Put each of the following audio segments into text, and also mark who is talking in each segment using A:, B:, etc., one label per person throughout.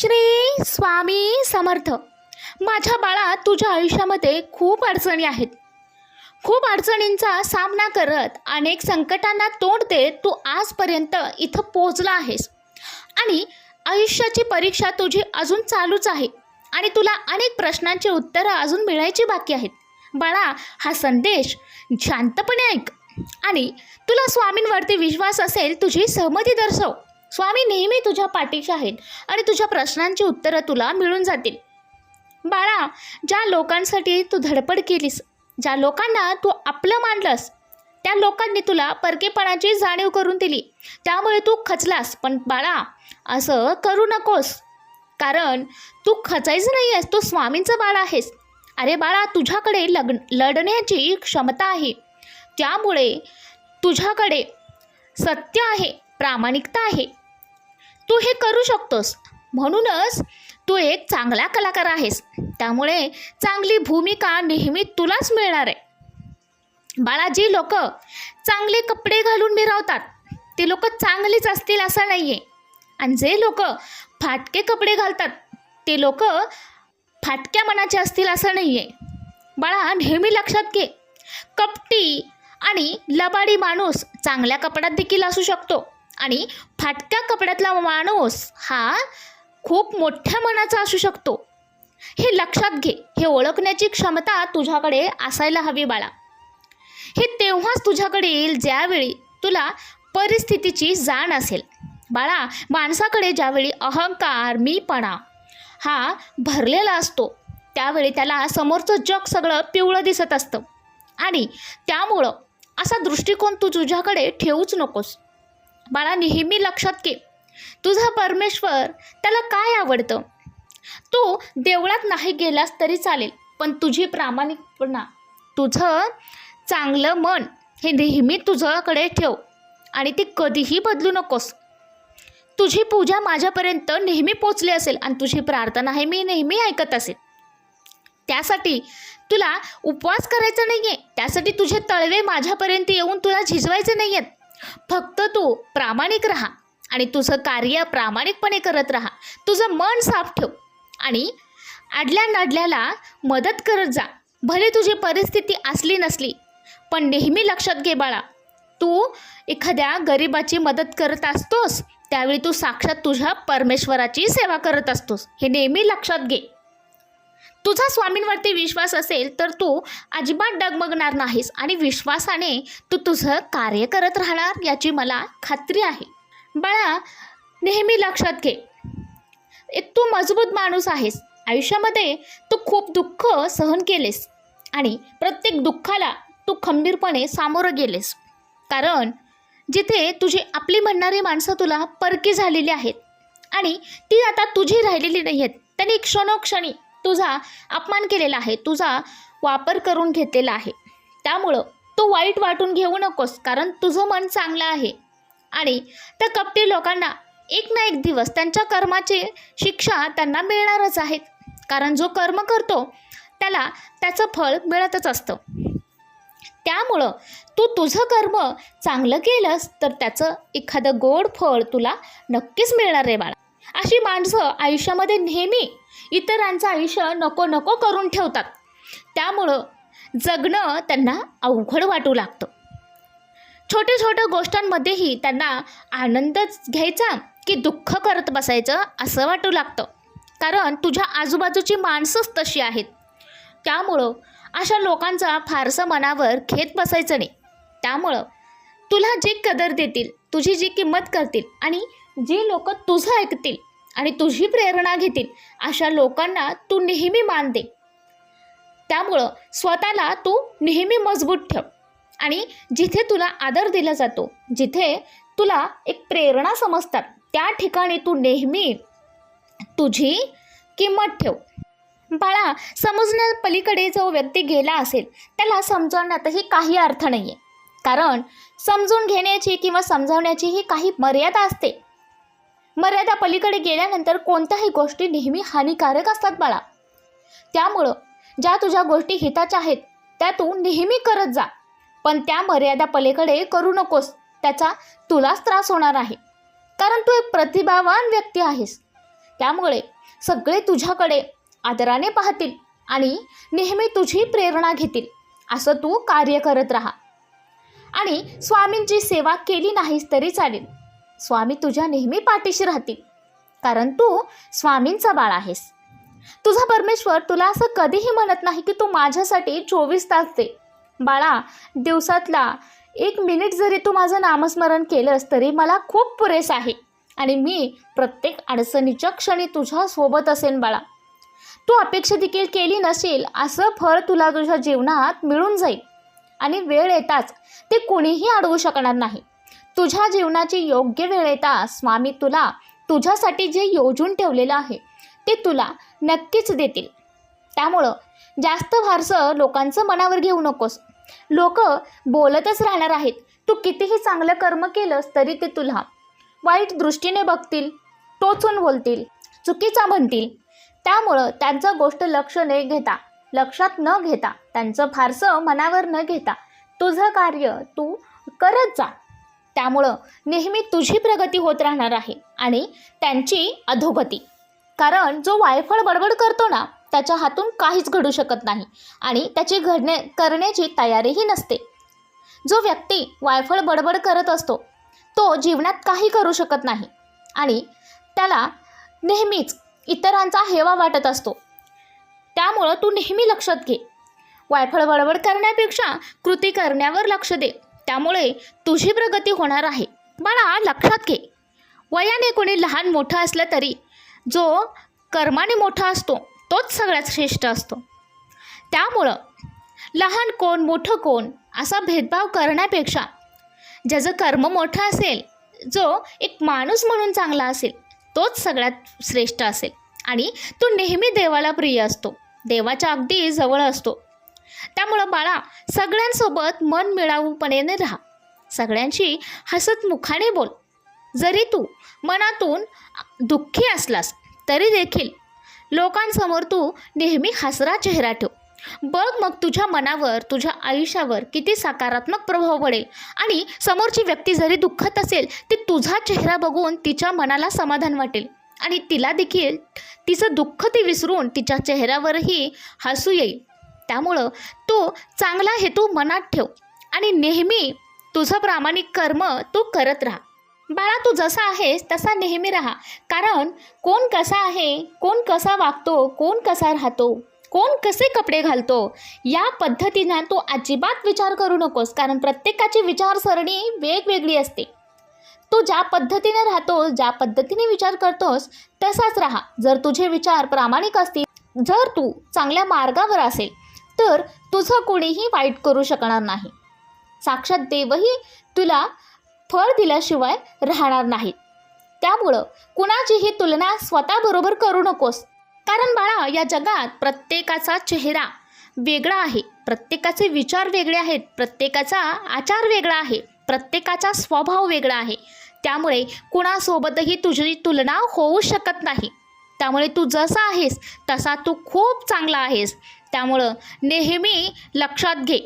A: श्री स्वामी समर्थ. माझ्या बाळा तुझ्या आयुष्यामध्ये खूप अडचणी आहेत. खूप अडचणींचा सामना करत अनेक संकटांना तोंड देत तू आजपर्यंत इथं पोचला आहेस. आणि आयुष्याची परीक्षा तुझी अजून चालूच आहे. आणि तुला अनेक प्रश्नांची उत्तरं अजून मिळायची बाकी आहेत. बाळा हा संदेश शांतपणे ऐक. आणि तुला स्वामींवरती विश्वास असेल तुझी सहमती दर्शव. स्वामी नेहमी तुझ्या पाठीशी आहेत आणि तुझ्या प्रश्नांची उत्तरं तुला मिळून जातील. बाळा ज्या लोकांसाठी तू धडपड केलीस ज्या लोकांना तू आपलं मानलंस त्या लोकांनी तुला परकेपणाची जाणीव करून दिली. त्यामुळे तू खचलास. पण बाळा असं करू नकोस. कारण तू खचायचं नाही आहेस तू स्वामींचं बाळ आहेस. अरे बाळा तुझ्याकडे लग लढण्याची क्षमता आहे. त्यामुळे तुझ्याकडे सत्य आहे. प्रामाणिकता आहे. तू हे करू शकतोस. म्हणूनच तू एक चांगला कलाकार आहेस. त्यामुळे चांगली भूमिका नेहमी तुलाच मिळणार आहे. बाळा जी लोक चांगले कपडे घालून मिरवतात. ते लोक चांगलीच असतील असं नाही आहे आणि जे लोक फाटके कपडे घालतात ते लोक फाटक्या मनाचे असतील असं नाही आहे बाळा नेहमी लक्षात घे. कपटी आणि लबाडी माणूस चांगल्या कपड्यात देखील असू शकतो. आणि फाटक्या कपड्यातला माणूस हा खूप मोठ्या मनाचा असू शकतो. हे लक्षात घे. हे ओळखण्याची क्षमता तुझ्याकडे असायला हवी बाळा. हे तेव्हाच तुझ्याकडे येईल ज्यावेळी तुला परिस्थितीची जाण असेल. बाळा माणसाकडे ज्यावेळी अहंकार मीपणा हा भरलेला असतो त्यावेळी त्याला समोरचं जग सगळं पिवळं दिसत असतं. आणि त्यामुळं असा दृष्टिकोन तू तुझ्याकडे ठेवूच नकोस. बाळा नेहमी लक्षात घे. तुझा परमेश्वर त्याला काय आवडतं? तू देवळात नाही गेलास तरी चालेल पण तुझी प्रामाणिकपणा तुझं चांगलं मन हे नेहमी तुझ्याकडे ठेव आणि ती कधीही बदलू नकोस. तुझी पूजा माझ्यापर्यंत नेहमी पोचली असेल आणि तुझी प्रार्थना हे मी नेहमी ऐकत असेल. त्यासाठी तुला उपवास करायचा नाही आहे त्यासाठी तुझे तळवे माझ्यापर्यंत येऊन तुला झिजवायचे नाही आहेत फक्त तू प्रामाणिक राहा आणि तुझं कार्य प्रामाणिकपणे करत राहा. तुझं मन साफ ठेव आणि आडल्या नडल्याला मदत करत जा. भले तुझी परिस्थिती असली नसली पण नेहमी लक्षात घे बाळा तू एखाद्या गरिबाची मदत करत असतोस त्यावेळी तू साक्षात तुझ्या परमेश्वराची सेवा करत असतोस. हे नेहमी लक्षात घे. तुझा स्वामींवरती विश्वास असेल तर तू अजिबात डगमगणार नाहीस आणि विश्वासाने तू तुझं कार्य करत राहणार याची मला खात्री आहे. बाळा नेहमी लक्षात घे. एक तू मजबूत माणूस आहेस. आयुष्यामध्ये तू खूप दुःख सहन केलेस आणि प्रत्येक दुःखाला तू खंबीरपणे सामोरं गेलेस. कारण जिथे तुझी आपली म्हणणारी माणसं तुला परकी झालेली आहेत आणि ती आता तुझी राहिलेली नाही आहेत त्यांनी क्षणोक्षणी तुझा अपमान केलेला आहे तुझा वापर करून घेतलेला आहे. त्यामुळं तू वाईट वाटून घेऊ नकोस कारण तुझं मन चांगलं आहे. आणि त्या कपटी लोकांना एक ना एक दिवस त्यांच्या कर्माची शिक्षा त्यांना मिळणारच आहेत कारण जो कर्म करतो त्याला त्याचं फळ मिळतच असतं. त्यामुळं तू तुझं कर्म चांगलं केलंस तर त्याचं एखादं गोड फळ तुला नक्कीच मिळणार रे बाळा. अशी माणसं आयुष्यामध्ये नेहमी इतरांचं आयुष्य नको नको करून ठेवतात. त्यामुळं जगणं त्यांना अवघड वाटू लागतं. छोट्या छोट्या गोष्टांमध्येही त्यांना आनंदच घ्यायचा की दुःख करत बसायचं असं वाटू लागतं. कारण तुझ्या आजूबाजूची माणसंच तशी आहेत. त्यामुळं अशा लोकांचा फारसं मनावर घेत बसायचं नाही. त्यामुळं तुला जी कदर देतील तुझी जी किंमत करतील आणि जी लोक तुझं ऐकतील आणि तुझी प्रेरणा घेतील अशा लोकांना तू नेहमी मान दे. त्यामुळं स्वतःला तू नेहमी मजबूत ठेव आणि जिथे तुला आदर दिला जातो जिथे तुला एक प्रेरणा समजतात त्या ठिकाणी तू नेहमी तुझी किंमत ठेव. बाळा समजण्या पलीकडे जो व्यक्ती गेला असेल त्याला समजवण्यातही काही अर्थ नाही आहे कारण समजून घेण्याची किंवा समजावण्याची ही काही मर्यादा असते. मर्यादा पलीकडे गेल्यानंतर कोणत्याही गोष्टी नेहमी हानिकारक असतात बाळा. त्यामुळं ज्या तुझ्या गोष्टी हिताच्या आहेत त्या तू नेहमी करत जा. पण त्या मर्यादा पलीकडे करू नकोस. त्याचा तुलाच त्रास होणार आहे. कारण तू एक प्रतिभावान व्यक्ती आहेस. त्यामुळे सगळे तुझ्याकडे आदराने पाहतील आणि नेहमी तुझी प्रेरणा घेतील. असं तू कार्य करत राहा. आणि स्वामींची सेवा केली नाहीस तरी चालेल. स्वामी तुझ्या नेहमी पाठीशी राहतील. कारण तू स्वामींचा बाळ आहेस. तुझा परमेश्वर तुला असं कधीही म्हणत नाही की तू माझ्यासाठी चोवीस तास दे. बाळा दिवसातला एक मिनिट जरी तू माझं नामस्मरण केलंस तरी मला खूप पुरेस आहे. आणि मी प्रत्येक अडचणीच्या क्षणी तुझ्या सोबत असेन बाळा. तू अपेक्षा देखील केली नसेल असं फळ तुला तुझ्या जीवनात मिळून जाईल. आणि वेळ येताच ते कोणीही अडवू शकणार नाही. तुझ्या जीवनाची योग्य वेळ येता स्वामी तुला तुझ्यासाठी जे योजून ठेवलेलं आहे ते तुला नक्कीच देतील. त्यामुळं जास्त फारसं लोकांचं मनावर घेऊ नकोस. लोक बोलतच राहणार आहेत तू कितीही चांगलं कर्म केलंस तरी ते तुला वाईट दृष्टीने बघतील टोचून बोलतील चुकीचा म्हणतील. त्यामुळं त्यांचं गोष्ट लक्ष न घेता लक्षात न घेता त्यांचं फारसं मनावर न घेता तुझं कार्य तू करत जा. त्यामुळं नेहमी तुझी प्रगती होत राहणार आहे आणि त्यांची अधोगती. कारण जो वायफळ बडबड करतो ना त्याच्या हातून काहीच घडू शकत नाही आणि त्याची घडणे करण्याची तयारीही नसते. जो व्यक्ती वायफळ बडबड करत असतो तो जीवनात काही करू शकत नाही आणि त्याला नेहमीच इतरांचा हेवा वाटत असतो. त्यामुळं तू नेहमी लक्षात घे. वायफळ बडबड करण्यापेक्षा कृती करण्यावर लक्ष दे. त्यामुळे तुझी प्रगती होणार आहे. बाळा लक्षात घे. वयाने कोणी लहान मोठं असलं तरी जो कर्माने मोठा असतो तोच सगळ्यात श्रेष्ठ असतो. त्यामुळं लहान कोण मोठं कोण असा भेदभाव करण्यापेक्षा ज्याचं कर्म मोठं असेल जो एक माणूस म्हणून चांगला असेल तोच सगळ्यात श्रेष्ठ असेल. आणि तो नेहमी देवाला प्रिय असतो. देवाच्या अगदी जवळ असतो. त्यामुळं बाळा सगळ्यांसोबत मन मिळावूपणे राहा. सगळ्यांशी हसत मुखाने बोल. जरी तू मनातून दुःखी असलास तरी देखील लोकांसमोर तू नेहमी हसरा चेहरा ठेव. बघ मग तुझ्या मनावर तुझ्या आयुष्यावर किती सकारात्मक प्रभाव पडेल आणि समोरची व्यक्ती जरी दुःखत असेल ती तुझा चेहरा बघून तिच्या मनाला समाधान वाटेल आणि तिला देखील तिचं दुःख ती विसरून तिच्या चेहऱ्यावरही हसू येईल. त्यामुळं तू चांगला हेतू मनात ठेव आणि नेहमी तुझं प्रामाणिक कर्म तू करत राहा. बाळा तू जसा आहेस तसा नेहमी राहा. कारण कोण कसा आहे कोण कसा वागतो कोण कसा राहतो कोण कसे कपडे घालतो या पद्धतीनं तू अजिबात विचार करू नकोस. कारण प्रत्येकाची विचारसरणी वेगवेगळी असते. तू ज्या पद्धतीने राहतोस ज्या पद्धतीने विचार करतोस तसाच राहा. जर तुझे विचार प्रामाणिक असतील जर तू चांगल्या मार्गावर असेल तर तुझं कोणीही वाईट करू शकणार नाही. साक्षात देवही तुला फळ दिल्याशिवाय राहणार नाहीत त्यामुळं कुणाचीही तुलना स्वतःबरोबर करू नकोस. कारण बाळा या जगात प्रत्येकाचा चेहरा वेगळा आहे. प्रत्येकाचे विचार वेगळे आहेत. प्रत्येकाचा आचार वेगळा आहे. प्रत्येकाचा स्वभाव वेगळा आहे. त्यामुळे कुणासोबतही तुझी तुलना होऊ शकत नाही. त्यामुळे तू जसा आहेस तसा तू खूप चांगला आहेस. त्यामुळं नेहमी लक्षात घे.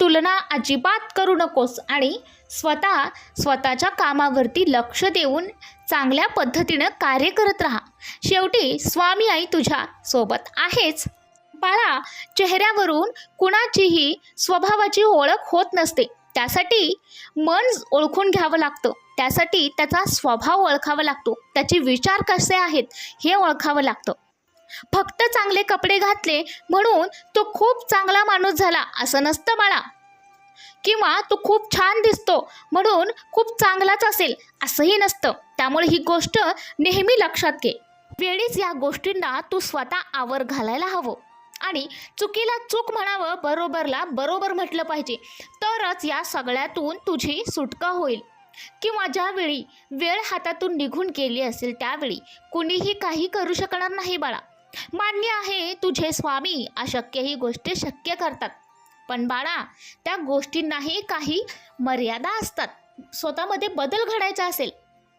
A: तुलना अजिबात करू नकोस आणि स्वतः स्वतःच्या कामावरती लक्ष देऊन चांगल्या पद्धतीनं कार्य करत राहा. शेवटी स्वामी आई तुझ्या सोबत आहेच. बाळा चेहऱ्यावरून कुणाचीही स्वभावाची ओळख होत नसते. त्यासाठी मन ओळखून घ्यावं लागतं. त्यासाठी त्याचा स्वभाव ओळखावा लागतो. त्याचे विचार कसे आहेत हे ओळखावं लागतं. फक्त चांगले कपडे घातले म्हणून तो खूप चांगला माणूस झाला असं नसतं बाळा. किंवा तो खूप छान दिसतो म्हणून खूप चांगलाच असेल असंही नसतं. त्यामुळे ही गोष्ट नेहमी लक्षात घे. वेळीच या गोष्टींना तू स्वतः आवर घालायला हवं. आणि चुकीला चूक म्हणावं बरोबरला बरोबर म्हटलं पाहिजे तरच या सगळ्यातून तुझी सुटका होईल. किंवा ज्यावेळी वेळ हातातून निघून गेली असेल त्यावेळी कुणीही काही करू शकणार नाही बाळा. मान्य आहे तुझे स्वामी अशक्य ही गोष्टी शक्य करतात. पण बाळा त्या गोष्टींनाही काही मर्यादा असतात. स्वतःमध्ये बदल घडायचा असेल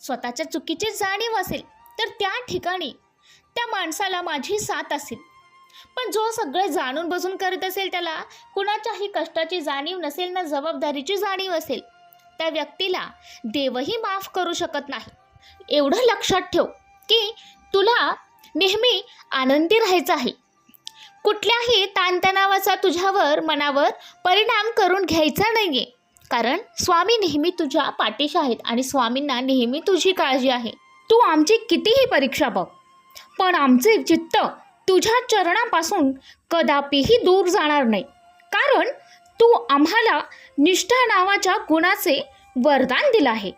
A: स्वतःच्या चुकीची जाणीव असेल तर त्या ठिकाणी त्या माणसाला माझी साथ असेल. पण जो सगळं जाणून बसून करत असेल त्याला कुणाच्याही कष्टाची जाणीव नसेल ना जबाबदारीची जाणीव असेल त्या व्यक्तीला देवही माफ करू शकत नाही. एवढं लक्षात ठेव की तुला नेहमी आनंदी राहायचं आहे. कुठल्याही ताणतणावाचा तुझ्यावर मनावर परिणाम करून घ्यायचा नाही आहे कारण स्वामी नेहमी तुझ्या पाठीशी आहेत आणि स्वामींना नेहमी तुझी काळजी आहे. तू आमची कितीही परीक्षा बघ पण आमचे चित्त तुझ्या चरणापासून कदापिही दूर जाणार नाही. कारण तू आम्हाला निष्ठा नावाच्या गुणाचे वरदान दिलं आहे.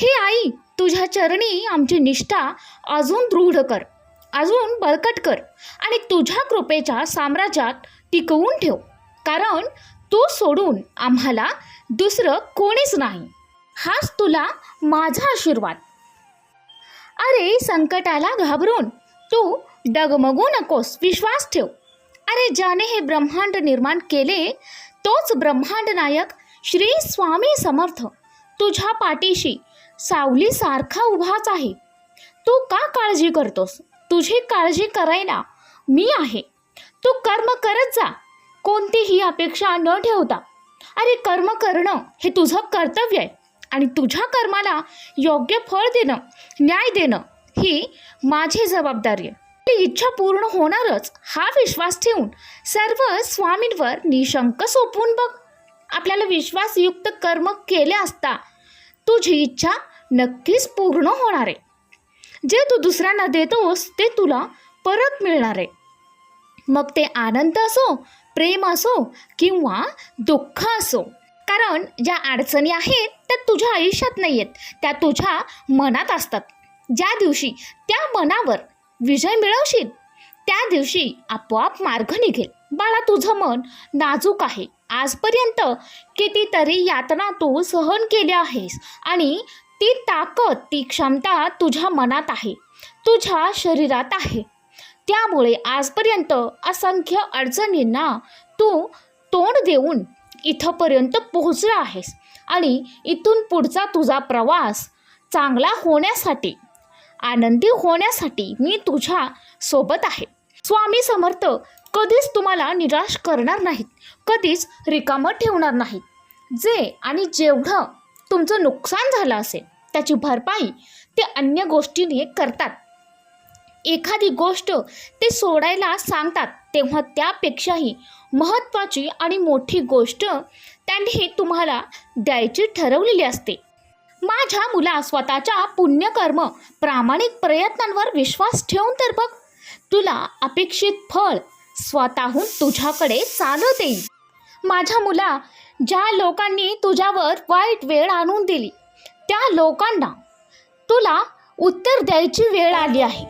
A: हे आई तुझ्या चरणी आमची निष्ठा अजून दृढ कर. अजून बळकट कर आणि तुझ्या कृपेच्या साम्राज्यात टिकवून ठेव. कारण तू सोडून आम्हाला दुसरं कोणीच नाही. हाच तुला माझा आशीर्वाद. अरे संकटाला घाबरून तू डगमगू नकोस विश्वास ठेव. अरे ज्याने हे ब्रह्मांड निर्माण केले तोच ब्रह्मांड नायक श्री स्वामी समर्थ. तुझ्या पाठीशी सावलीसारखा उभाच आहे. तू का काळजी करतोस? तुझी काळजी करायला मी आहे. तू कर्म करत जा. कोणतीही अपेक्षा न ठेवता. अरे कर्म करणं हे तुझं कर्तव्य आहे. आणि तुझ्या कर्माला योग्य फळ देणं न्याय देणं ही माझी जबाबदारी आहे. ती इच्छा पूर्ण होणारच हा विश्वास ठेवून सर्व स्वामींवर निशंक सोपवून बघ. आपल्याला विश्वासयुक्त कर्म केले असता तुझी इच्छा नक्कीच पूर्ण होणार आहे. जे तू दुसऱ्यांना देतोस ते तुला परत मिळणार आहे. मग ते आनंद असो प्रेम असो किंवा दुःख असो कारण ज्या अडचणी आहेत त्या तुझ्या आयुष्यात नाही आहेत त्या तुझ्या मनात असतात. ज्या दिवशी त्या मनावर विजय मिळवशील त्या दिवशी आपोआप मार्ग निघेल. बाळा तुझं मन नाजूक आहे. आजपर्यंत कितीतरी यातना तू सहन केल्या आहेस आणि ती ताकद ती क्षमता तुझ्या मनात आहे तुझ्या शरीरात आहे. त्यामुळे आजपर्यंत असंख्य अडचणींना तू तोंड देऊन इथंपर्यंत पोहोचला आहेस आणि इथून पुढचा तुझा प्रवास चांगला होण्यासाठी आनंदी होण्यासाठी मी तुझ्या सोबत आहे. स्वामी समर्थ कधीच तुम्हाला निराश करणार नाहीत कधीच रिकामं ठेवणार नाहीत. जे आणि जेवढं तुमचं नुकसान झालं असेल त्याची भरपाई ते अन्य गोष्टीने करतात. एखादी गोष्ट ते सोडायला सांगतात तेव्हा त्यापेक्षाही महत्त्वाची आणि मोठी गोष्ट त्यांनी तुम्हाला द्यायची ठरवलेली असते. माझ्या मुला स्वतःच्या पुण्यकर्म प्रामाणिक प्रयत्नांवर विश्वास ठेवून तर बघ. तुला अपेक्षित फळ स्वतःहून तुझ्याकडे चालत येईल माझ्या मुला ज्या लोकांनी तुझ्यावर वाईट वेळ आणून दिली त्या लोकांना तुला उत्तर द्यायची वेळ आली आहे.